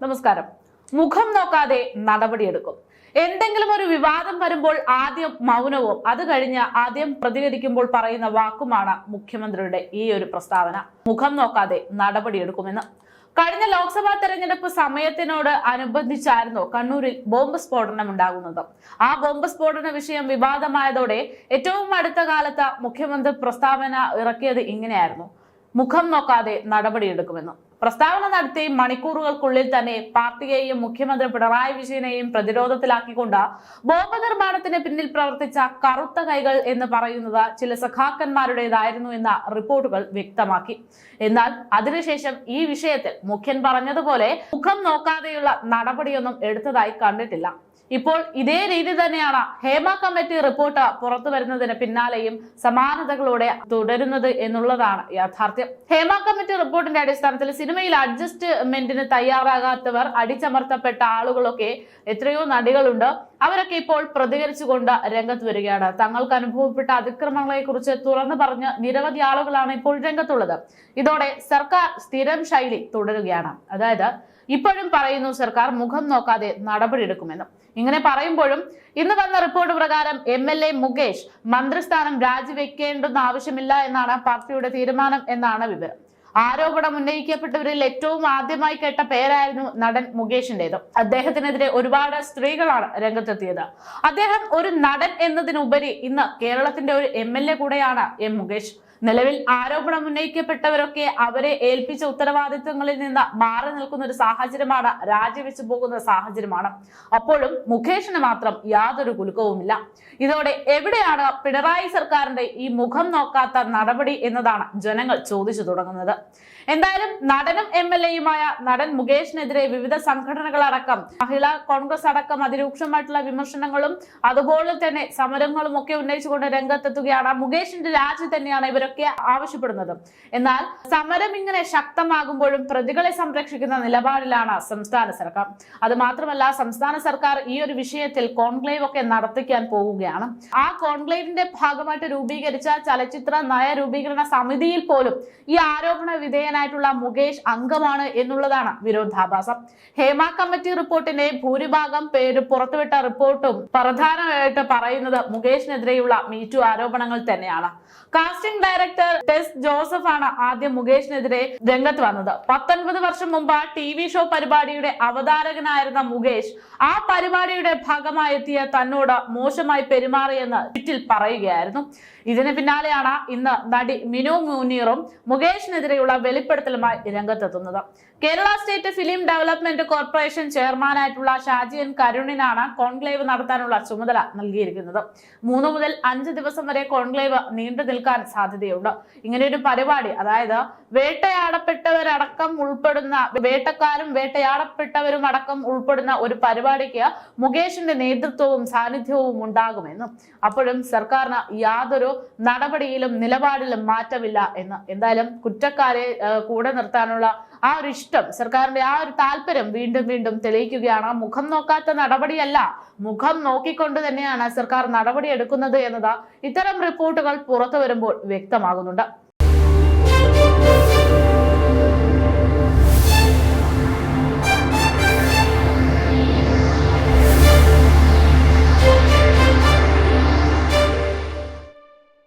നമസ്കാരം. മുഖം നോക്കാതെ നടപടിയെടുക്കും. എന്തെങ്കിലും ഒരു വിവാദം വരുമ്പോൾ ആദ്യം മൗനവും അത് കഴിഞ്ഞ് ആദ്യം പ്രതികരിക്കുമ്പോൾ പറയുന്ന വാക്കുമാണ് മുഖ്യമന്ത്രിയുടെ ഈ ഒരു പ്രസ്താവന. മുഖം നോക്കാതെ നടപടിയെടുക്കുമെന്ന്. കഴിഞ്ഞ ലോക്സഭാ തെരഞ്ഞെടുപ്പ് സമയത്തിനോട് അനുബന്ധിച്ചായിരുന്നു കണ്ണൂരിൽ ബോംബ് സ്ഫോടനം ഉണ്ടാകുന്നത്. ആ ബോംബ് സ്ഫോടന വിഷയം വിവാദമായതോടെ ഏറ്റവും അടുത്ത കാലത്ത് മുഖ്യമന്ത്രി പ്രസ്താവന ഇറക്കിയത് ഇങ്ങനെയായിരുന്നു. മുഖം നോക്കാതെ നടപടിയെടുക്കുമെന്ന് പ്രസ്താവന നടത്തി മണിക്കൂറുകൾക്കുള്ളിൽ തന്നെ പാർട്ടിയെയും മുഖ്യമന്ത്രി പിണറായി വിജയനെയും പ്രതിരോധത്തിലാക്കിക്കൊണ്ട് ബോംബ് നിർമ്മാണത്തിന് പിന്നിൽ പ്രവർത്തിച്ച കറുത്ത കൈകൾ എന്ന് പറയുന്നത് ചില സഖാക്കന്മാരുടേതായിരുന്നു എന്ന റിപ്പോർട്ടുകൾ വ്യക്തമാക്കി. എന്നാൽ അതിനുശേഷം ഈ വിഷയത്തിൽ മുഖ്യൻ പറഞ്ഞതുപോലെ മുഖം നോക്കാതെയുള്ള നടപടിയൊന്നും എടുത്തതായി കണ്ടിട്ടില്ല. ഇപ്പോൾ ഇതേ രീതി തന്നെയാണ് ഹേമ കമ്മിറ്റി റിപ്പോർട്ട് പുറത്തു വരുന്നതിന് പിന്നാലെയും സമാനതകളോടെ തുടരുന്നത് എന്നുള്ളതാണ് യാഥാർത്ഥ്യം. ഹേമ കമ്മിറ്റി റിപ്പോർട്ടിന്റെ അടിസ്ഥാനത്തിൽ സിനിമയിൽ അഡ്ജസ്റ്റ്മെന്റിന് തയ്യാറാകാത്തവർ അടിച്ചമർത്തപ്പെട്ട ആളുകളൊക്കെ എത്രയോ നടികളുണ്ട്. അവരൊക്കെ ഇപ്പോൾ പ്രതികരിച്ചുകൊണ്ട് രംഗത്ത് വരികയാണ്. തങ്ങൾക്ക് അനുഭവപ്പെട്ട അതിക്രമങ്ങളെ കുറിച്ച് തുറന്നു പറഞ്ഞ് നിരവധി ആളുകളാണ് ഇപ്പോൾ രംഗത്തുള്ളത്. ഇതോടെ സർക്കാർ സ്ഥിരം ശൈലി തുടരുകയാണ്. അതായത് ഇപ്പോഴും പറയുന്നു സർക്കാർ മുഖം നോക്കാതെ നടപടിയെടുക്കുമെന്ന്. ഇങ്ങനെ പറയുമ്പോഴും ഇന്ന് വന്ന റിപ്പോർട്ട് പ്രകാരം എം എൽ എ മുകേഷ് മന്ത്രിസ്ഥാനം രാജിവെക്കേണ്ടെന്ന് ആവശ്യമില്ല എന്നാണ് പാർട്ടിയുടെ തീരുമാനം എന്നാണ് വിവരം. ആരോപണം ഉന്നയിക്കപ്പെട്ടവരിൽ ഏറ്റവും ആദ്യമായി കേട്ട പേരായിരുന്നു നടൻ മുകേഷിന്റേത്. അദ്ദേഹത്തിനെതിരെ ഒരുപാട് സ്ത്രീകളാണ് രംഗത്തെത്തിയത്. അദ്ദേഹം ഒരു നടൻ എന്നതിനുപരി ഇന്ന് കേരളത്തിന്റെ ഒരു എം കൂടെയാണ് എം മുകേഷ്. നിലവിൽ ആരോപണം ഉന്നയിക്കപ്പെട്ടവരൊക്കെ അവരെ ഏൽപ്പിച്ച ഉത്തരവാദിത്വങ്ങളിൽ നിന്ന് മാറി നിൽക്കുന്ന ഒരു സാഹചര്യമാണ് രാജിവെച്ചു പോകുന്ന സാഹചര്യമാണ്. അപ്പോഴും മുഖേഷിന് മാത്രം യാതൊരു കുലുക്കവുമില്ല. ഇതോടെ എവിടെയാണ് പിണറായി സർക്കാരിന്റെ ഈ മുഖം നോക്കാത്ത നടപടി എന്നതാണ് ജനങ്ങൾ ചോദിച്ചു തുടങ്ങുന്നത്. എന്തായാലും നടനും എം എൽ എയുമായ നടൻ മുകേഷിനെതിരെ വിവിധ സംഘടനകളടക്കം മഹിളാ കോൺഗ്രസ് അടക്കം അതിരൂക്ഷമായിട്ടുള്ള വിമർശനങ്ങളും അതുപോലെ തന്നെ സമരങ്ങളും ഒക്കെ ഉന്നയിച്ചുകൊണ്ട് രംഗത്തെത്തുകയാണ്. മുകേഷിന്റെ രാജി തന്നെയാണ് ഇവരൊക്കെ ആവശ്യപ്പെടുന്നത്. എന്നാൽ സമരം ഇങ്ങനെ ശക്തമാകുമ്പോഴും പ്രതികളെ സംരക്ഷിക്കുന്ന നിലപാടിലാണ് സംസ്ഥാന സർക്കാർ. അത് മാത്രമല്ല സംസ്ഥാന സർക്കാർ ഈ ഒരു വിഷയത്തിൽ കോൺക്ലേവ് ഒക്കെ നടത്തിക്കാൻ പോവുകയാണ്. ആ കോൺക്ലേവിന്റെ ഭാഗമായിട്ട് രൂപീകരിച്ച ചലച്ചിത്ര നയ രൂപീകരണ സമിതിയിൽ പോലും ഈ ആരോപണ വിധേയനായിട്ടുള്ള മുകേഷ് അംഗമാണ് എന്നുള്ളതാണ് വിരോധാഭാസം. ഹേമ കമ്മിറ്റി റിപ്പോർട്ടിന്റെ ഭൂരിഭാഗം പേര് പുറത്തുവിട്ട റിപ്പോർട്ടും പ്രധാനമായിട്ട് പറയുന്നത് മുകേഷിനെതിരെയുള്ള മീറ്റു ആരോപണങ്ങൾ തന്നെയാണ്. കാസ്റ്റിംഗ് ഡയറക്ടർ ടെസ് ജോസഫ് ആണ് ആദ്യം മുകേഷിനെതിരെ രംഗത്ത് വന്നത്. പത്തൊൻപത് വർഷം മുമ്പ് ടി വി ഷോ പരിപാടിയുടെ അവതാരകനായിരുന്ന മുകേഷ് ആ പരിപാടിയുടെ ഭാഗമായി എത്തിയ തന്നോട് മോശമായി പെരുമാറിയെന്ന് ട്വിറ്റിൽ പറയുകയായിരുന്നു. ഇതിന് പിന്നാലെയാണ് ഇന്ന് നടി മിനു മുനീറും മുകേഷിനെതിരെയുള്ള വെളിപ്പെടുത്തലുമായി രംഗത്തെത്തുന്നത്. Kerala state film development corporation ചെയർമാനായിട്ടുള്ള Shaji N കരുണിനാണ് കോൺക്ലേവ് നടത്താനുള്ള ചുമതല നൽകിയിരിക്കുന്നത്. മൂന്ന് മുതൽ അഞ്ച് ദിവസം വരെ കോൺക്ലേവ് നീണ്ടു നിൽക്കാൻ സാധ്യതയുണ്ട്. ഇങ്ങനെ ഒരു പരിപാടി അതായത് വേട്ടയാടപ്പെട്ടവരടക്കം ഉൾപ്പെടുന്ന വേട്ടക്കാരും വേട്ടയാടപ്പെട്ടവരും അടക്കം ഉൾപ്പെടുന്ന ഒരു പരിപാടിക്ക് മുകേഷിന്റെ നേതൃത്വവും സാന്നിധ്യവും ഉണ്ടാകുമെന്നും അപ്പോഴും സർക്കാരിന് യാതൊരു നടപടിയിലും നിലപാടിലും മാറ്റമില്ല എന്ന്. എന്തായാലും കുറ്റക്കാരെ കൂടെ നിർത്താനുള്ള ആ ഒരു ഇഷ്ടം സർക്കാരിന്റെ ആ ഒരു താല്പര്യം വീണ്ടും വീണ്ടും തെളിയിക്കുകയാണ്. മുഖം നോക്കാത്ത നടപടിയല്ല മുഖം നോക്കിക്കൊണ്ട് തന്നെയാണ് സർക്കാർ നടപടി എടുക്കുന്നത് എന്നത് ഇത്തരം റിപ്പോർട്ടുകൾ പുറത്തു വരുമ്പോൾ വ്യക്തമാകുന്നുണ്ട്.